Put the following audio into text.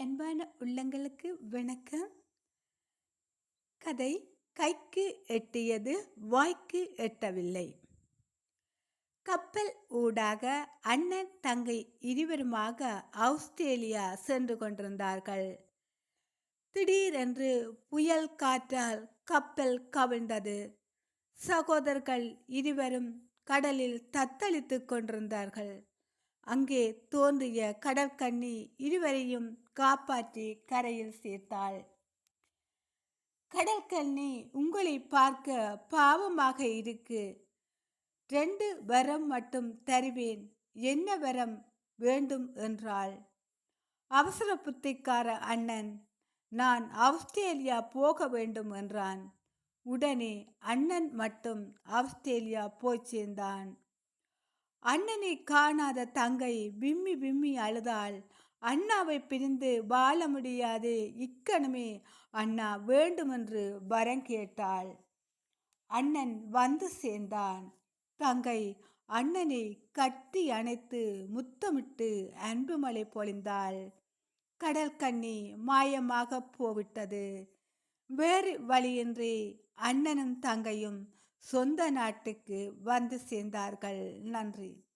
அன்பான உள்ளங்களுக்கு வணக்கம். கதை கைக்கு எட்டியது வாய்க்கு எட்டவில்லை. கப்பல் ஊடாக அண்ணன் தங்கை இருவருமாக ஆஸ்திரேலியா சென்று கொண்டிருந்தார்கள். திடீரென்று புயல் காற்றால் கப்பல் கவிழ்ந்தது. சகோதரர்கள் இருவரும் கடலில் தத்தளித்துக் கொண்டிருந்தார்கள். அங்கே தோன்றிய கடற்கண்ணி இருவரையும் காப்பாற்றி கரையில் சேர்த்தாள். கடற்கண்ணி உங்களை பார்க்க பாவமாக இருக்கு. ரெண்டு வரம் மட்டும் தருவேன். என்ன வரம் வேண்டும் என்றாள். அவசர புத்திக்கார அண்ணன் நான் ஆஸ்திரேலியா போக வேண்டும் என்றான். உடனே அண்ணன் மட்டும் ஆஸ்திரேலியா போய் சேர்ந்தான். அண்ணனை காணாத தங்கை விம்மி விம்மி அழுதாள். அண்ணாவை பிரிந்து வாழ முடியாது இக்கணமே. அண்ணா வேண்டுமென்று வரம் கேட்டாள். அண்ணன் வந்து சேர்ந்தான். தங்கை அண்ணனை கட்டி அணைத்து முத்தமிட்டு அன்புமலை பொழிந்தாள். கடல் கண்ணி மாயமாக போவிட்டது. வேறு வழியின்றி அண்ணனும் தங்கையும் சொந்த நாட்டுக்கு வந்து சேர்ந்தார்கள். நன்றி.